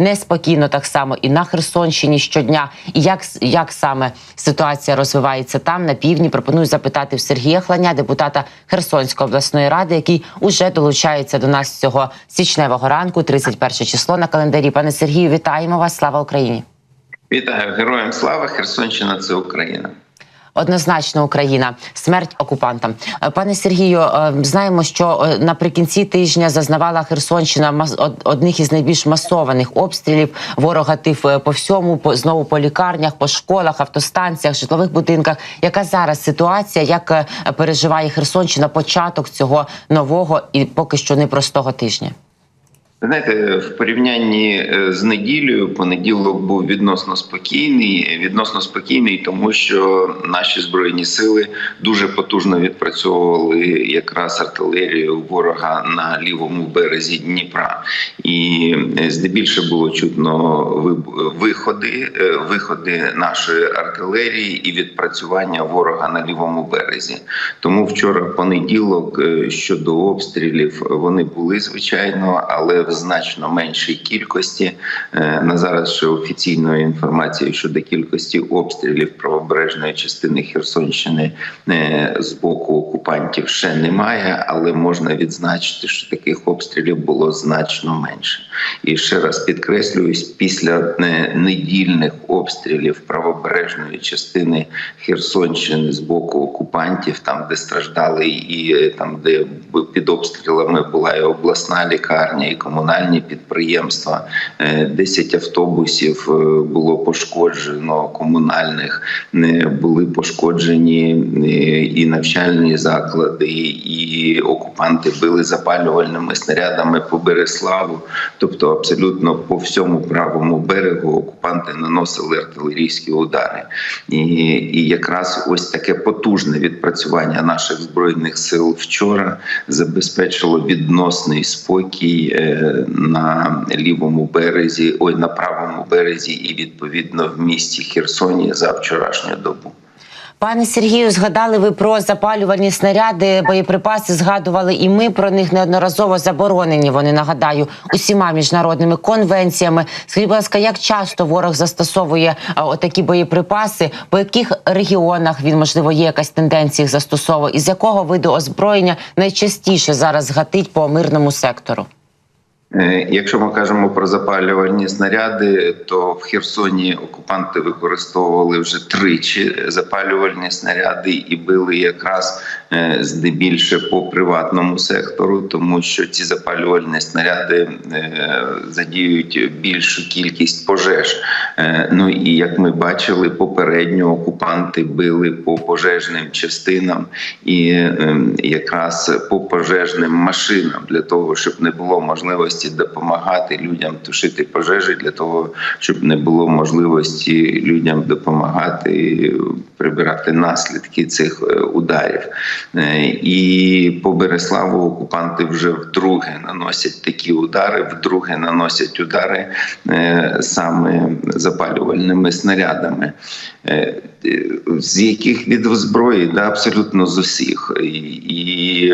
неспокійно так само і на Херсонщині щодня. І як, як саме ситуація розвивається там на півдні? Пропоную запитати в Сергія Хланя, депутата Херсонської обласної ради, який уже долучається до нас цього січневого ранку, 31 число на календарі. Пане Сергію, вітаємо вас! Слава Україні! Вітаю героям слава! Херсонщина це Україна. Однозначно Україна, смерть окупантам. Е, Пане Сергію, е, знаємо, що е, наприкінці тижня зазнавала Херсонщина одних із найбільш масованих обстрілів. Ворог гатив е, по всьому, по знову по лікарнях, по школах, автостанціях, житлових будинках. Яка зараз ситуація? Як переживає Херсонщина початок цього нового і поки що непростого тижня? Знаєте, в порівнянні е, з неділею понеділок був відносно спокійний. Відносно спокійний, тому що наші збройні сили дуже потужно відпрацьовували якраз артилерію ворога на лівому березі Дніпра, і е, здебільше було чутно виходи, е, виходи нашої артилерії і відпрацювання ворога на лівому березі. Тому вчора понеділок щодо обстрілів вони були звичайно, але значно меншій кількості. Е, На зараз ще офіційної інформації щодо кількості обстрілів правобережної частини Херсонщини е, з боку окупантів ще немає, але можна відзначити, що таких обстрілів було значно менше. І ще раз підкреслююсь, після е, недільних обстрілів правобережної частини Херсонщини з боку окупантів, там де страждали, і там, де під обстрілами була і обласна лікарня, і комунальні підприємства. Е, 10 автобусів е, було пошкоджено комунальних, е, були пошкоджені е, і навчальні заклади, і окупанти били запалювальними снарядами по Береславу. Тобто, абсолютно по всьому правому берегу окупанти наносили артилерійські удари. І, і якраз ось таке потужне відпрацювання наших збройних сил вчора забезпечило відносний спокій е, на лівому березі, ой, на правому березі, і відповідно в місті Херсоні за вчорашню добу. Пане Сергію, згадали ви про запалювальні снаряди, боєприпаси згадували, і ми про них неодноразово заборонені. Вони нагадаю усіма міжнародними конвенціями. Скажіть, будь ласка, як часто ворог застосовує а, отакі боєприпаси? По яких регіонах він можливо є якась тенденція їх застосовує? І з якого виду озброєння найчастіше зараз гатить по мирному сектору? Е, Якщо ми кажемо про запалювальні снаряди, то в Херсоні окупанти використовували вже тричі запалювальні снаряди і били якраз здебільше по приватному сектору, тому що ці запалювальні снаряди е, задіють більшу кількість пожеж. Е, Ну і як ми бачили, попередньо окупанти били по пожежним частинам і е, якраз по пожежним машинам для того, щоб не було можливості допомагати людям тушити пожежі, для того, щоб не було можливості людям допомагати прибирати наслідки цих е, ударів. Е, І по Береславу окупанти вже вдруге наносять такі удари, вдруге наносять удари е, саме запалювальними снарядами. Е, З яких від зброї, да, абсолютно з усіх. І,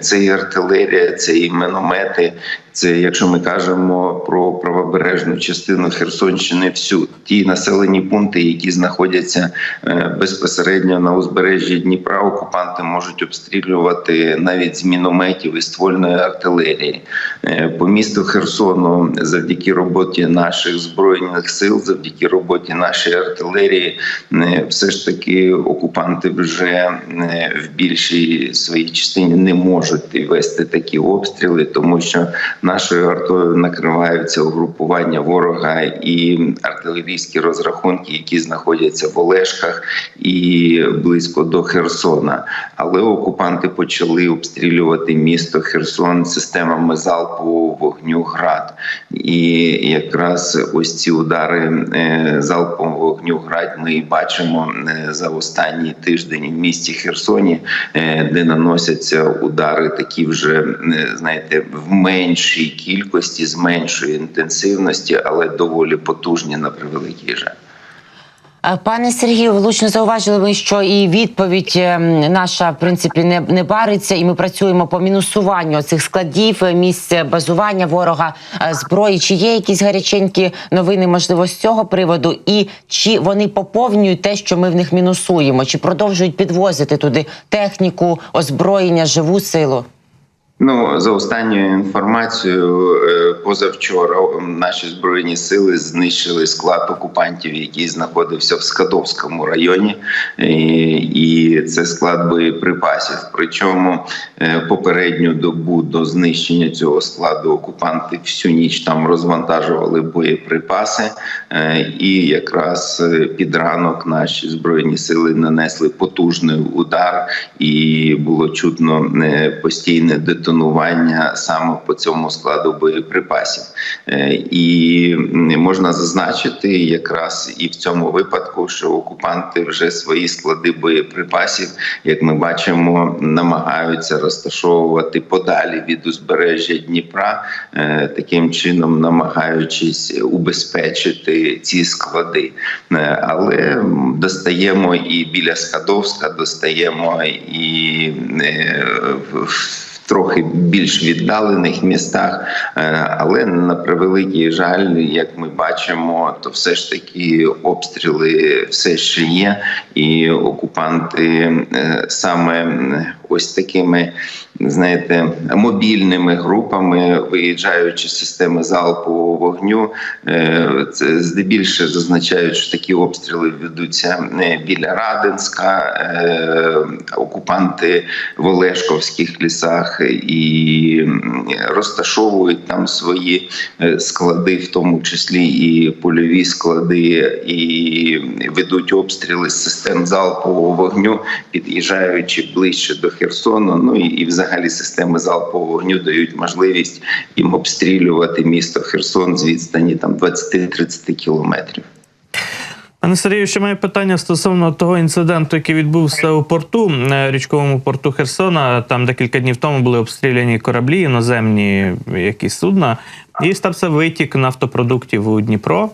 це і артилерія, це і міномети. Це якщо ми кажемо про правобережну частину Херсонщини, всю ті населені пункти, які знаходяться е, безпосередньо на узбережжі Дніпра, окупанти можуть обстрілювати навіть з мінометів і ствольної артилерії. Е, По місту Херсону, завдяки роботі наших збройних сил, завдяки роботі нашої артилерії, е, все ж таки окупанти вже в більшій своїй частині не можуть вести такі обстріли, тому що нашою артою накриваються угрупування ворога і артилерійські розрахунки, які знаходяться в Олешках і близько до Херсона. Але окупанти почали обстрілювати місто Херсон системами залпового вогню град. І якраз ось ці удари е, залпового вогню град ми і бачимо е, за останній тиждень в місті Херсоні, е, де наносяться удари, такі вже знаєте, в меншій кількості, з меншої інтенсивності, але доволі потужні на превеликий жаль. Пане Сергію, влучно зауважили ви, що і відповідь е, наша в принципі не, не бариться, і ми працюємо по мінусуванню цих складів, е, місць базування ворога е, зброї. Чи є якісь гаряченькі новини, можливо, з цього приводу, і чи вони поповнюють те, що ми в них мінусуємо, чи продовжують підвозити туди техніку, озброєння, живу силу? Ну за останньою інформацією, е, позавчора наші збройні сили знищили склад окупантів, який знаходився в Скадовському районі, і, це склад боєприпасів. Причому е, попередню добу до знищення цього складу окупанти всю ніч там розвантажували боєприпаси, е, і якраз під ранок наші збройні сили нанесли потужний удар, і було чутно постійне детонування саме по цьому складу боєприпасів. Е, І можна зазначити якраз і в цьому випадку, що окупанти вже свої склади боєприпасів, як ми бачимо, намагаються розташовувати подалі від узбережжя Дніпра, е, таким чином намагаючись убезпечити ці склади. Е, Але достаємо і біля Скадовська, достаємо і в трохи більш віддалених містах, Е, але на превеликий жаль, як ми бачимо, то все ж таки обстріли все ще є, і окупанти е, саме ось такими. Знаєте, мобільними групами, виїжджаючи з системи залпового вогню, е, це здебільше зазначають, що такі обстріли ведуться не біля Радинська, е, окупанти в Олешковських лісах і розташовують там свої е, склади, в тому числі і польові склади, і ведуть обстріли з систем залпового вогню, під'їжджаючи ближче до Херсону. Ну і, і взагалі системи залпового вогню дають можливість їм обстрілювати місто Херсон з відстані там 20-30 кілометрів. Пане Сергію, ще має питання стосовно того інциденту, який відбувся у порту, е, річковому порту Херсона. Там декілька днів тому були обстріляні кораблі, іноземні якісь судна, і стався витік нафтопродуктів у Дніпро,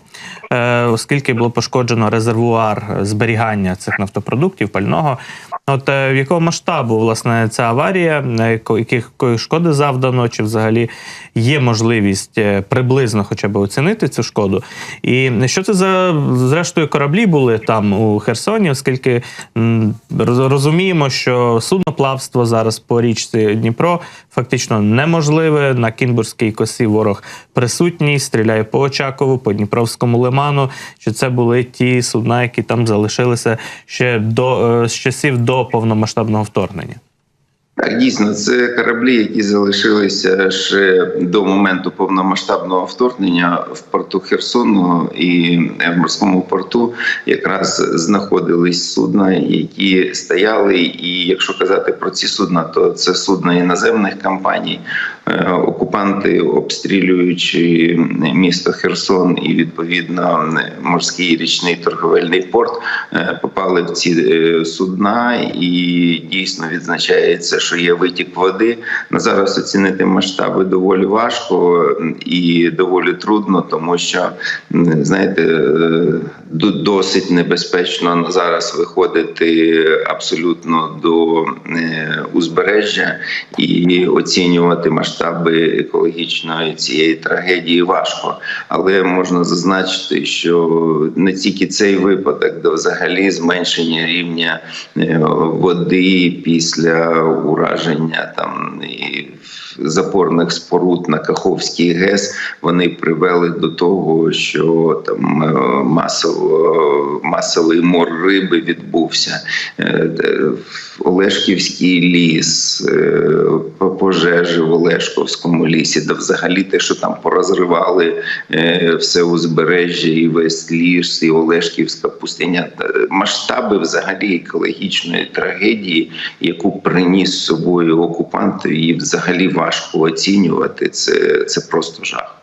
е, оскільки було пошкоджено резервуар зберігання цих нафтопродуктів, пального. От е, в якого масштабу власне ця аварія, якої шкоди завдано, чи взагалі є можливість е, приблизно хоча б оцінити цю шкоду? І що це за зрештою кораблі були там у Херсоні, оскільки розуміємо, що судноплавство зараз по річці Дніпро фактично неможливе. На Кінбурзькій косі ворог присутній, стріляє по Очакову, по Дніпровському лиману. Що це були ті судна, які там залишилися ще до е, з часів до повномасштабного вторгнення? Так, дійсно, це кораблі, які залишилися ще до моменту повномасштабного вторгнення в порту Херсону і в морському порту якраз знаходились судна, які стояли. І якщо казати про ці судна, то це судна іноземних компаній. Е, Окупанти, обстрілюючи місто Херсон і відповідно морський річний торговельний порт, е, попали в ці е, судна, і дійсно відзначається, що є витік води. На зараз оцінити масштаби доволі важко і доволі трудно, тому що знаєте, досить небезпечно зараз виходити абсолютно до е, узбережжя і оцінювати масштаби екологічної цієї трагедії важко. Але можна зазначити, що не тільки цей випадок, де взагалі зменшення рівня е, води після ураження там і запорних споруд на Каховський ГЕС, вони привели до того, що там е, масово масовий мор риби відбувся. Е, Олешківський ліс, е, пожежі в Олешковському лісі, де взагалі те, що там порозривали е, все узбережжя, і весь ліс, і Олешківська пустиня. Масштаби взагалі екологічної трагедії, яку приніс з собою окупант, її взагалі важко оцінювати. Це, це просто жах.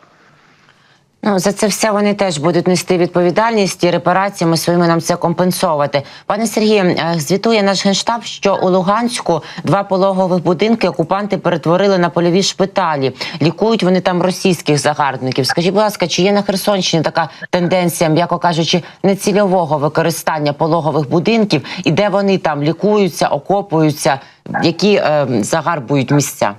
Ну за це все вони теж будуть нести відповідальність і репараціями своїми нам це компенсувати. Пане Сергію, е, звітує наш генштаб, що у Луганську два пологових будинки окупанти перетворили на польові шпиталі. Лікують вони там російських загарбників. Скажіть, будь ласка, чи є на Херсонщині така тенденція, м'яко кажучи, нецільового використання пологових будинків, і де вони там лікуються, окопуються, які е, загарбують місця?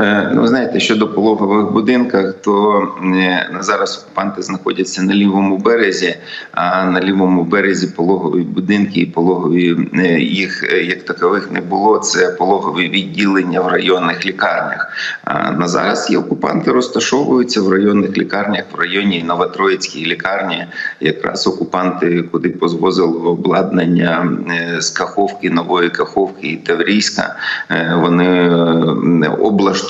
Е, Ну, знаєте, щодо пологових будинках, то е, зараз окупанти знаходяться на лівому березі, а на лівому березі пологові будинки і пологові е, їх як такових не було. Це пологові відділення в районних лікарнях. А на зараз і окупанти розташовуються в районних лікарнях, в районі Новотроїцькій лікарні. Якраз окупанти, куди позвозили обладнання з Каховки, нової Каховки і Таврійська, вони е,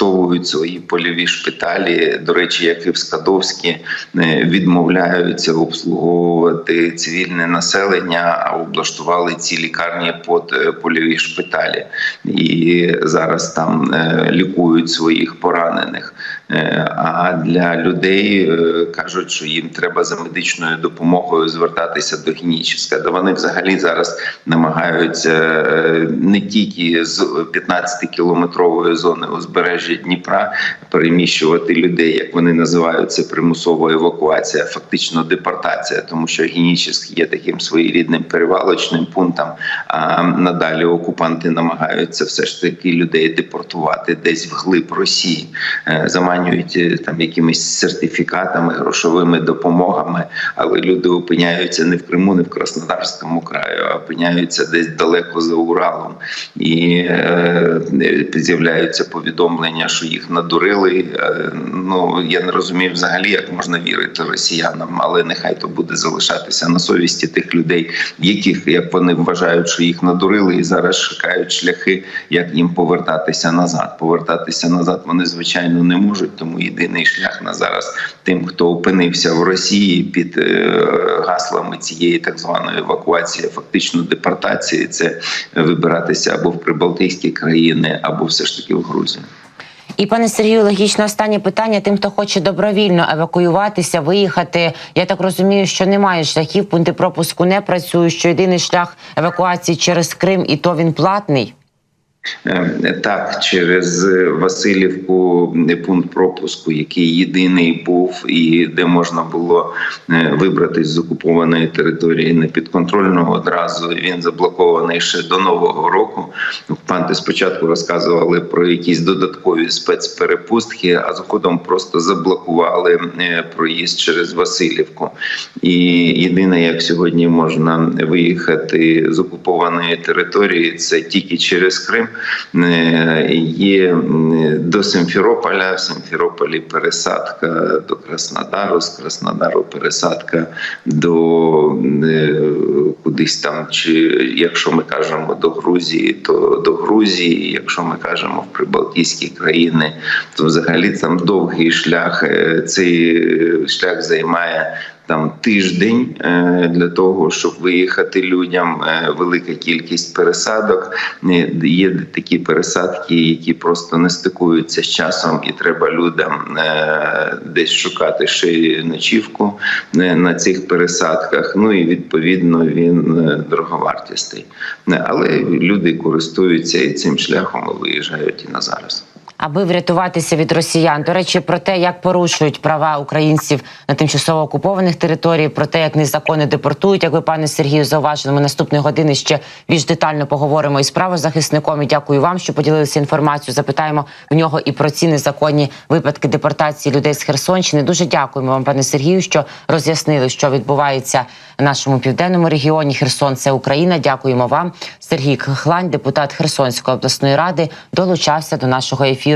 облаштовують свої польові шпиталі. До речі, як і в Скадовській, е, відмовляються обслуговувати цивільне населення, а облаштували ці лікарні під е, польові шпиталі, і зараз там е, лікують своїх поранених. Е, А для людей е, кажуть, що їм треба за медичною допомогою звертатися до гінічіска. Де вони взагалі зараз намагаються е, не тільки з 15-кілометрової зони узбережжя Дніпра переміщувати людей, як вони називають це примусова евакуація, фактично депортація, тому що гінічіськ є таким своєрідним перевалочним пунктом. А надалі окупанти намагаються все ж таки людей депортувати десь вглиб Росії, Е, заманюють е, там якимись сертифікатами, грошовими допомогами, але люди опиняються не в Криму, не в Краснодарському краю, а опиняються десь далеко за Уралом, і е, з'являються повідомлення, що їх надурили. Е, ну я не розумію взагалі, як можна вірити росіянам, але нехай то буде залишатися на совісті тих людей, яких як вони вважають, що їх надурили, і зараз шукають шляхи, як їм повертатися назад. Повертатися назад вони звичайно не можуть. Тому єдиний шлях на зараз тим, хто опинився в Росії під е, гаслами цієї так званої евакуації, фактично депортації, це вибиратися або в Прибалтійські країни, або все ж таки в Грузію. І пане Сергію, логічно останнє питання тим, хто хоче добровільно евакуюватися, виїхати. Я так розумію, що немає шляхів, пункти пропуску не працюють. Що єдиний шлях евакуації через Крим, і то він платний. Е, Так, через Васильівку е, пункт пропуску, який єдиний був, і де можна було е, вибратись з окупованої території непідконтрольного одразу. Він заблокований ще до нового року. Окупанти спочатку розказували про якісь додаткові спецперепустки, а згодом просто заблокували проїзд через Васильівку. І єдине, як сьогодні можна виїхати з окупованої території, це тільки через Крим. Е, Є до Симферополя, в Симферополі пересадка до Краснодару, з Краснодару пересадка до е, кудись там, чи якщо ми кажемо до Грузії, то до Грузії, якщо ми кажемо в Прибалтійські країни, то взагалі там довгий шлях. Е, Цей шлях займає там тиждень е, для того, щоб виїхати людям. е, Велика кількість пересадок. Є такі пересадки, які просто не стикуються з часом, і треба людям е, десь шукати ще ночівку на цих пересадках. Ну і відповідно він дороговартісний. Але люди користуються і цим шляхом виїжджають і на зараз. Аби врятуватися від росіян. До речі, про те, як порушують права українців на тимчасово окупованих територіях, про те, як незаконно депортують, як ви пане Сергію зауважили, ми наступної години ще більш детально поговоримо із правозахисником. І дякую вам, що поділилися інформацією. Запитаємо в нього і про ці незаконні випадки депортації людей з Херсонщини. Дуже дякуємо вам, пане Сергію, що роз'яснили, що відбувається в нашому південному регіоні. Херсон це Україна. Дякуємо вам. Сергій Хлань, депутат Херсонської обласної ради, долучався до нашого ефіру.